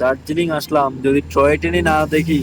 দার্জিলিং আসলাম যদি টয় ট্রেনে না দেখি।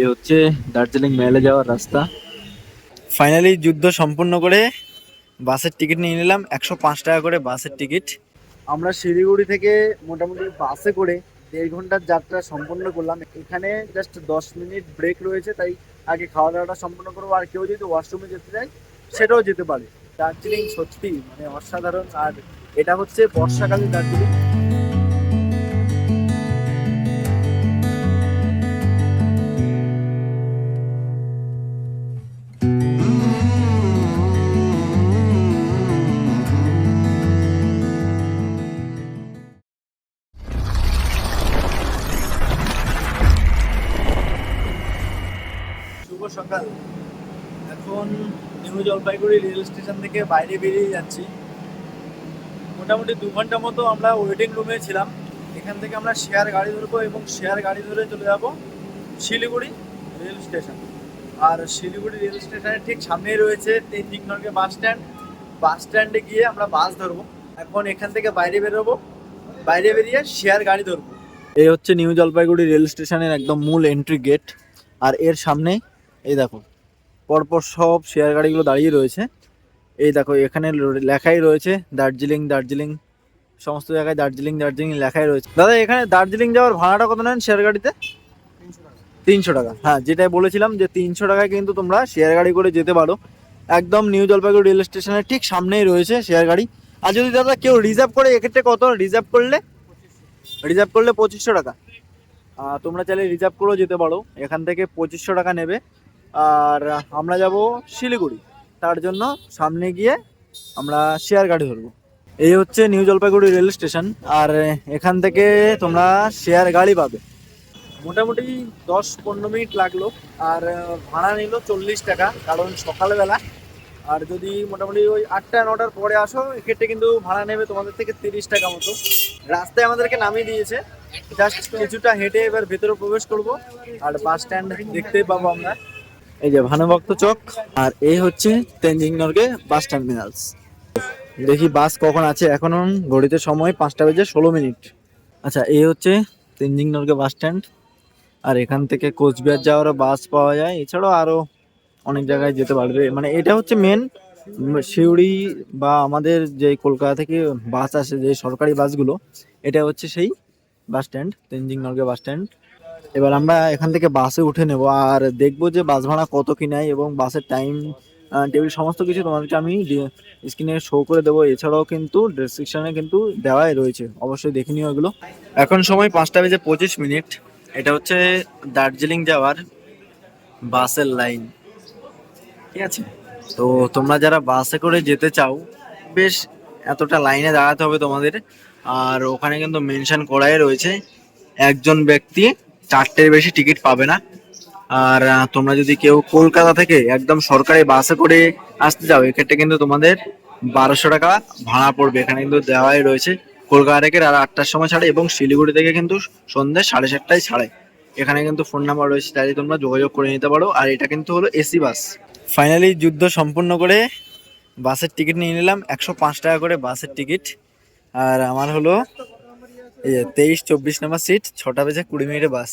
এ হচ্ছে দার্জিলিং মেলে যাওয়ার রাস্তা। ফাইনালি যুদ্ধ সম্পূর্ণ করে বাসের টিকিট নিয়ে নিলাম একশো পাঁচ টাকা করে বাসের টিকিট। আমরা শিলিগুড়ি থেকে মোটামুটি বাসে করে দেড় ঘণ্টার যাত্রা সম্পন্ন করলাম। এখানে জাস্ট দশ মিনিট ব্রেক রয়েছে, তাই আগে খাওয়া দাওয়াটা সম্পন্ন করব। আর কেউ যদি ওয়াশরুমে যেতে চায়, সেটাও যেতে পারে। দার্জিলিং সত্যি মানে অসাধারণ। আর এটা হচ্ছে বর্ষাকালে দার্জিলিং। জলপাইগুড়ি রেল স্টেশন থেকে বাইরে বেরিয়ে যাচ্ছি। মোটামুটি দু ঘণ্টা মতো আমরা ওয়েটিং রুমে ছিলাম। এখান থেকে আমরা শেয়ার গাড়ি ধরবো এবং শেয়ার গাড়ি ধরে চলে যাব শিলিগুড়ি রেল স্টেশন। আর শিলিগুড়ি রেল স্টেশনের ঠিক সামনেই রয়েছে Tenzing Norgay bus stand bus স্ট্যান্ডে গিয়ে আমরা বাস ধরবো। এখন এখান থেকে বাইরে বেরোবো। বাইরে বেরিয়ে শেয়ার গাড়ি ধরবো। এই হচ্ছে নিউ জলপাইগুড়ি রেল স্টেশনের একদম মূল এন্ট্রি গেট আর এর সামনে এই দেখো পরপর সব শেয়ার গাড়িগুলো দাঁড়িয়ে রয়েছে। এই দেখো, এখানে লেখাই রয়েছে দার্জিলিং দার্জিলিং, সমস্ত জায়গায় দার্জিলিং দার্জিলিং লেখাই রয়েছে। দাদা, এখানে দার্জিলিং যাওয়ার ভাড়াটা কত নেন শেয়ার গাড়িতে? তিনশো টাকা। হ্যাঁ যেটাই বলেছিলাম যে তিনশো টাকায় কিন্তু তোমরা শেয়ার গাড়ি করে যেতে পারো। একদম নিউ জলপাইগুড়ি রেল স্টেশনের ঠিক সামনেই রয়েছে শেয়ার গাড়ি। আর যদি দাদা কেউ রিজার্ভ করে, এক্ষেত্রে কত? রিজার্ভ করলে? রিজার্ভ করলে পঁচিশশো টাকা। তোমরা চাইলে রিজার্ভ করেও যেতে পারো। এখান থেকে পঁচিশশো টাকা নেবে। আর আমরা যাব শিলিগুড়ি। তার জন্য সামনে গিয়ে আমরা শেয়ার গাড়ি ধরবো। এই হচ্ছে নিউ জলপাইগুড়ি রেল স্টেশন। আর এখান থেকে তোমরা শেয়ার গাড়ি পাবে। মোটামুটি দশ পনেরো মিনিট লাগল। আর ভাড়া নিল চল্লিশ টাকা, কারণ সকালবেলা। আর যদি মোটামুটি ওই আটটা নটার পরে আসো, এক্ষেত্রে কিন্তু ভাড়া নেবে তোমাদের থেকে তিরিশ টাকা মতো। রাস্তায় আমাদেরকে নামিয়ে দিয়েছে। জাস্ট কিছুটা হেঁটে এবার ভেতরে প্রবেশ করব। আর বাস স্ট্যান্ড দেখতেই পাবো আমরা। এই যে ভানুভক্ত চক, আর এই হচ্ছে তেনজিং নর্গে বাস টার্মিনালস। দেখি বাস কখন আছে এখন, ঘড়িতে সময় পাঁচটা বেজে ষোলো মিনিট। আচ্ছা এই হচ্ছে তেনজিং নর্গে বাস স্ট্যান্ড। আর এখান থেকে কোচবিহার যাওয়ারও বাস পাওয়া যায়। এছাড়াও আরও অনেক জায়গায় যেতে পারবে। মানে এটা হচ্ছে মেন সিউড়ি বা আমাদের যে কলকাতা থেকে বাস আসে, যে সরকারি বাসগুলো, এটা হচ্ছে সেই bus stand Tenzing Norgay bus stand. এবার আমরা এখান থেকে বাসে উঠে নেব, আর দেখব যে বাস ভাড়া কত কি নেয় এবং বাসের টাইম টেবিল সমস্ত কিছু তোমাদেরকে আমি স্ক্রিনে শো করে দেবো। এছাড়াও কিন্তু ডেসক্রিপশনে কিন্তু দেওয়াই রয়েছে, অবশ্যই দেখে নিও এগুলো। এখন সময় পাঁচটা বেজে পঁচিশ মিনিট। এটা হচ্ছে দার্জিলিং যাওয়ার বাসের লাইন ঠিক আছে? তো তোমরা যারা বাসে করে যেতে চাও, বেশ এতটা লাইনে দাঁড়াতে হবে তোমাদের। আর ওখানে কিন্তু মেনশন করাই রয়েছে, একজন ব্যক্তি চারটের বেশি টিকিট পাবে না। আর তোমরা যদি কেউ কলকাতা থেকে একদম সরকারি বাসে করে আসতে চাও, এক্ষেত্রে কিন্তু তোমাদের বারোশো টাকা ভাড়া পড়বে। এখানে কিন্তু দেওয়াই রয়েছে। কলকাতা থেকে রাত আটটার সময় ছাড়ে এবং শিলিগুড়ি থেকে কিন্তু সন্ধ্যে সাড়ে সাতটায় ছাড়ে। এখানে কিন্তু ফোন নাম্বার রয়েছে, তাই তোমরা যোগাযোগ করে নিতে পারো। আর এটা কিন্তু হলো এসি বাস। ফাইনালি যুদ্ধ সম্পূর্ণ করে বাসের টিকিট নিয়ে নিলাম। একশো পাঁচ টাকা করে বাসের টিকিট। আর আমার হলো তেইশ চব্বিশ নাম্বার সিট ছটা বেজে কুড়ি মিনিটে বাস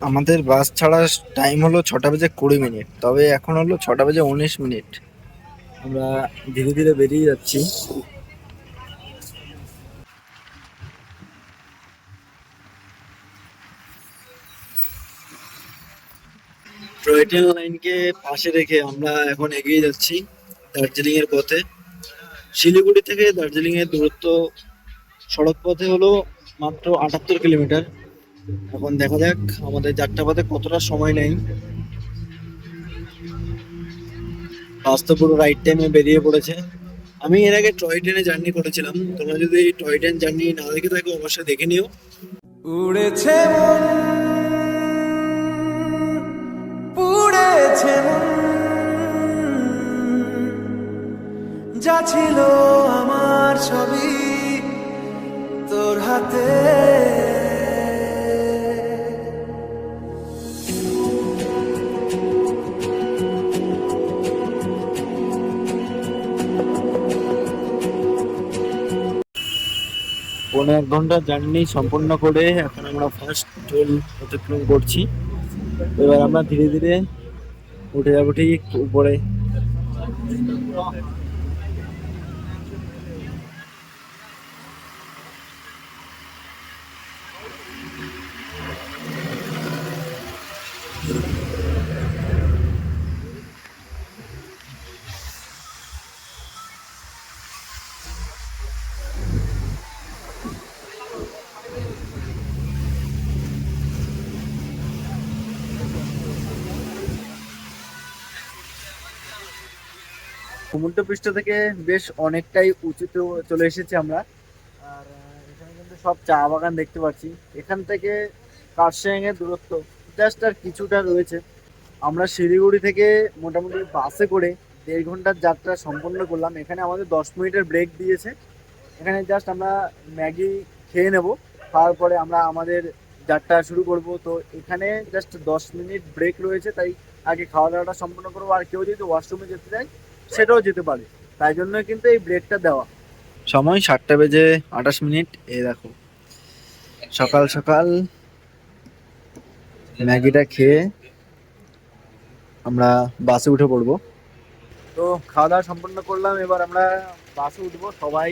আমাদের বাস ছাড়ার টাইম হলো ছটা বেজে কুড়ি মিনিট তবে এখন হলো ছটা বেজে উনিশ মিনিট। আমরা ধীরে ধীরে বেরিয়ে যাচ্ছি। টয় ট্রেন লাইনকে পাশে রেখে আমরা এখন এগিয়ে যাচ্ছি দার্জিলিং এর পথে। শিলিগুড়ি থেকে দার্জিলিং এর দূরত্ব সড়ক পথে হলো মাত্র আটাত্তর কিলোমিটার। এখন দেখা যাক আমাদের যাত্রা পথে কতটা সময় নেই। বাস তো পুরো রাইট টাইমে বেরিয়ে পড়েছে। আমি এর আগে টয় ট্রেনে জার্নি করেছিলাম। তোমরা যদি টয় ট্রেন জার্নি না দেখে থাকো, অবশ্যই দেখে নিও। উড়েছে পুড়েছে যা ছিল আমার ছবি রাতে। পৌনে এক ঘণ্টা জার্নি সম্পন্ন করে এখন আমরা ফার্স্ট টোল অতিক্রম করছি। এবার আমরা ধীরে ধীরে উঠে যাব ঠিক উপরে। সমুদ্র পৃষ্ঠ থেকে বেশ অনেকটাই উঁচুতে চলে এসেছি আমরা। আর এখানে কিন্তু সব চা বাগান দেখতে পাচ্ছি। এখান থেকে কার্শিয়াং এর দূরত্ব জাস্ট আর কিছুটা রয়েছে। আমরা শিলিগুড়ি থেকে মোটামুটি বাসে করে দেড় ঘণ্টার যাত্রা সম্পন্ন করলাম। এখানে আমাদের দশ মিনিটের ব্রেক দিয়েছে। এখানে জাস্ট আমরা ম্যাগি খেয়ে নেব। খাওয়ার পরে আমরা আমাদের যাত্রা শুরু করব। তো এখানে জাস্ট দশ মিনিট ব্রেক রয়েছে। তাই আগে খাওয়া দাওয়াটা সম্পন্ন করব। আর কেউ যদি ওয়াশরুমে যেতে চায় সেটাও যেতে পারে। তাই জন্য কিন্তু এই ব্রেকটা দেওয়া। সময় সাতটা বেজে আঠাশ মিনিট। এই দেখো। সকাল সকাল ম্যাগিটা খেয়ে আমরা বাসে উঠে পড়ব। তো খাওয়া দাওয়া সম্পন্ন করলাম। এবার আমরা বাসে উঠবো। সবাই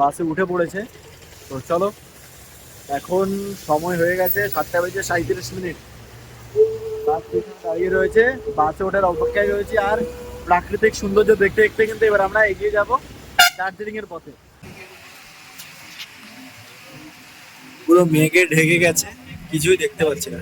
বাসে উঠে পড়েছে। তো চলো এখন সময় হয়ে গেছে সাতটা বেজে সাঁত্রিশ মিনিট। বাস দাঁড়িয়ে রয়েছে। বাসে ওঠার অপেক্ষায় রয়েছে আর প্রাকৃতিক সৌন্দর্য দেখতে দেখতে কিন্তু এবার আমরা এগিয়ে যাব দার্জিলিং এর পথে। পুরো মেঘে ঢেকে গেছে, কিছুই দেখতে পাচ্ছি না।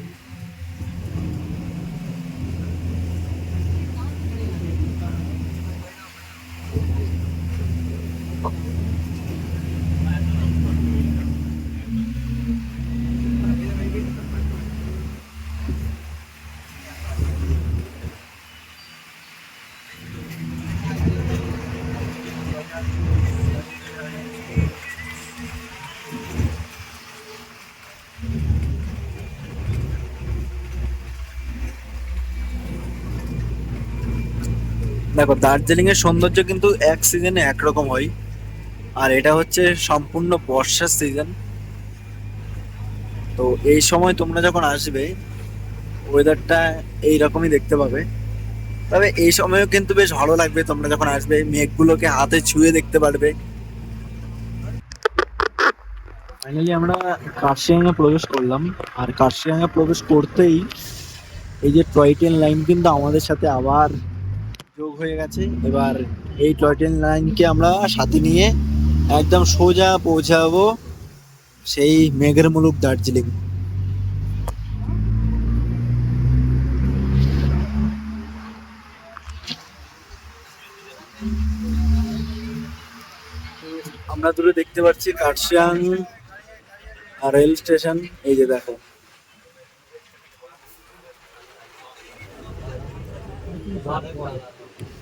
দেখো দার্জিলিং এর সৌন্দর্য কিন্তু এক সিজনে একরকম হয়। আর এটা হচ্ছে সম্পূর্ণ বর্ষার সিজন তো এই সময় তোমরা যখন আসবে ওয়েদারটা এইরকমই দেখতে পাবে। তবে এই সময়ও কিন্তু বেশ ভালো লাগবে তোমরা যখন আসবে, মেঘগুলোকে হাতে ছুঁয়ে দেখতে পারবে। ফাইনালি আমরা কার্শিয়াং এ প্রবেশ করলাম। আর কার্শিয়াং এ প্রবেশ করতেই এই যে টয় ট্রেন লাইন কিন্তু আমাদের সাথে আবার যোগ হয়ে গেছে। এবার এই টয় ট্রেন লাইনকে আমরা সাথে নিয়ে একদম সোজা পৌঁছাবো সেই মেঘের মুলুক দার্জিলিং। আমরা দূরে দেখতে পাচ্ছি কার্শিয়াং রেল স্টেশন। এই যে দেখো।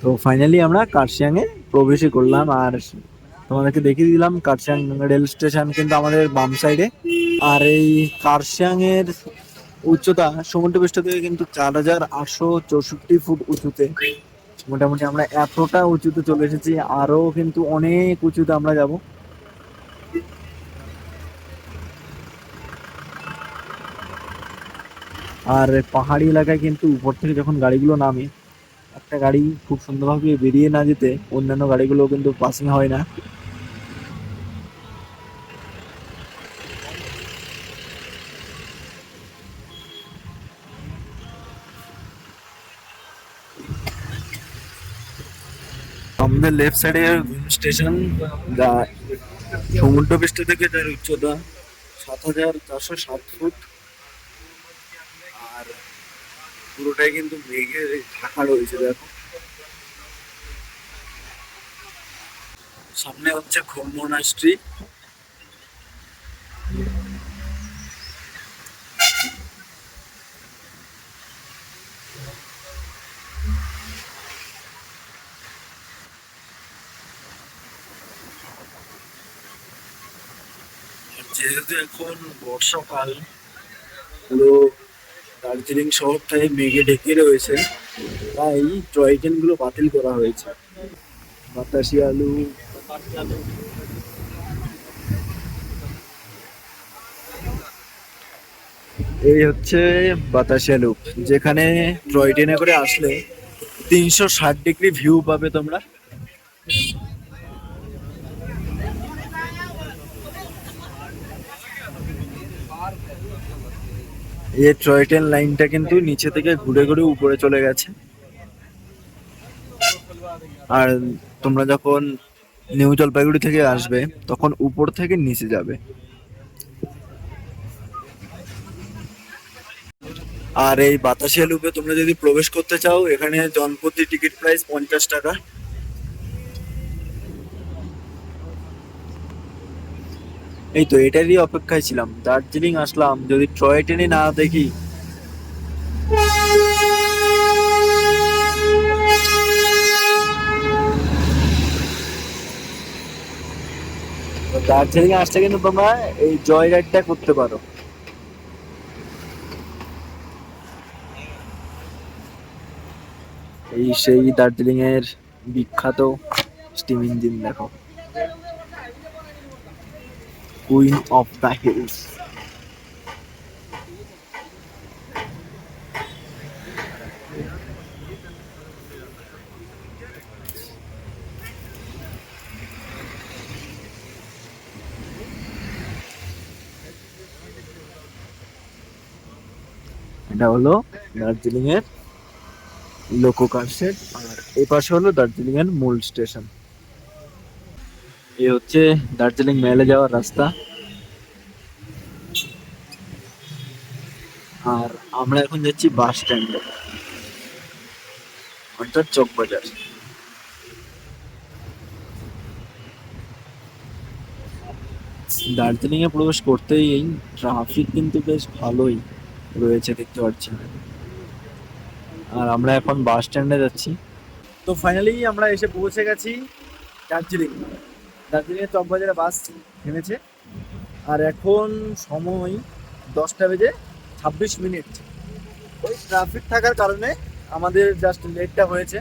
তো ফাইনালি আমরা কার্শিয়াং এ প্রবেশই করলাম আর তোমাদেরকে দেখিয়ে দিলাম কার্শিয়াং রেল স্টেশন কিন্তু আমাদের বাম সাইডে আর এই কার্শিয়াং এর উচ্চতা সমুদ্র পৃষ্ঠ থেকে কিন্তু চার হাজার আটশো চৌষট্টি ফুট উঁচুতে। মোটামুটি আমরা এতটা উঁচুতে চলে এসেছি, আরও কিন্তু অনেক উঁচুতে আমরা যাব। আর পাহাড়ি এলাকায় কিন্তু উপর থেকে যখন গাড়িগুলো নামে একটা গাড়ি খুব সুন্দরভাবে বেরিয়ে না যেতে অন্যান্য গাড়িগুলো কিন্তু পাসিং হয় না। আমাদের লেফট সাইডে স্টেশন সমুদ্র পৃষ্ঠ থেকে যার উচ্চতা সাত হাজার চারশো সাত ফুট আর পুরোটাই কিন্তু মেঘে ঢাকা রয়েছে দেখো। সামনে হচ্ছে ঘুম মোনাস্ট্রি যেহেতু এখন বর্ষাকাল পুরো দার্জিলিং শহরটাই মেঘে ঢেকে রয়েছে। তাই টয় ট্রেনগুলো বাতিল করা হয়েছে। বাতাসি আলু। এই হচ্ছে বাতাসিয়া লুপ যেখানে টয় ট্রেনে করে আসলে তিনশো ষাট ডিগ্রি ভিউ পাবে তোমরা। এই টয় ট্রেন লাইনটা কিন্তু নিচে থেকে ঘুরে ঘুরে উপরে চলে গেছে। আর তোমরা যখন নিউ জলপাইগুড়ি থেকে আসবে, তখন উপর থেকে নিচে যাবে। আর এই বাতাসিয়া লুপে তোমরা যদি প্রবেশ করতে চাও, এখানে জনপ্রতি টিকিট প্রাইস পঞ্চাশ টাকা। এই তো এটারই অপেক্ষায় ছিলাম। দার্জিলিং আসলাম, যদি টয় ট্রেনে না দেখি। দার্জিলিং আসতে কিন্তু তোমরা এই জয় রাইডটা করতে পারো। এই সেই দার্জিলিং এর বিখ্যাত স্টিম ইঞ্জিন দেখো। কুইন অফ দ্য হিলস এটা হলো দার্জিলিং এর লোকো কার শেড আর এই পাশে হলো দার্জিলিং এর মূল স্টেশন এই হচ্ছে দার্জিলিং মেলে যাওয়ার রাস্তা। আর আমরা এখন যাচ্ছি বাস স্ট্যান্ডে। অর্থাৎ চক বাজার। দার্জিলিং এ প্রবেশ করতেই এই ট্রাফিক কিন্তু বেশ ভালোই রয়েছে দেখতে পাচ্ছি আর আমরা এখন বাস স্ট্যান্ডে যাচ্ছি। তো ফাইনালি আমরা এসে পৌঁছে গেছি দার্জিলিং। দার্জিলিংয়ে চকবাজারে বাস থেমেছে। আর এখন সময় দশটা বেজে ছাব্বিশ মিনিট। ওই ট্রাফিক থাকার কারণে আমাদের জাস্ট লেটটা হয়েছে।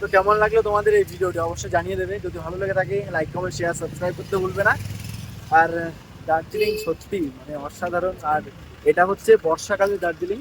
তো কেমন লাগল তোমাদের এই ভিডিওটি অবশ্যই জানিয়ে দেবে। যদি ভালো লেগে থাকে লাইক কমেন্ট শেয়ার সাবস্ক্রাইব করতে ভুলবে না। আর দার্জিলিং সত্যি মানে অসাধারণ। আর এটা হচ্ছে বর্ষাকালে দার্জিলিং।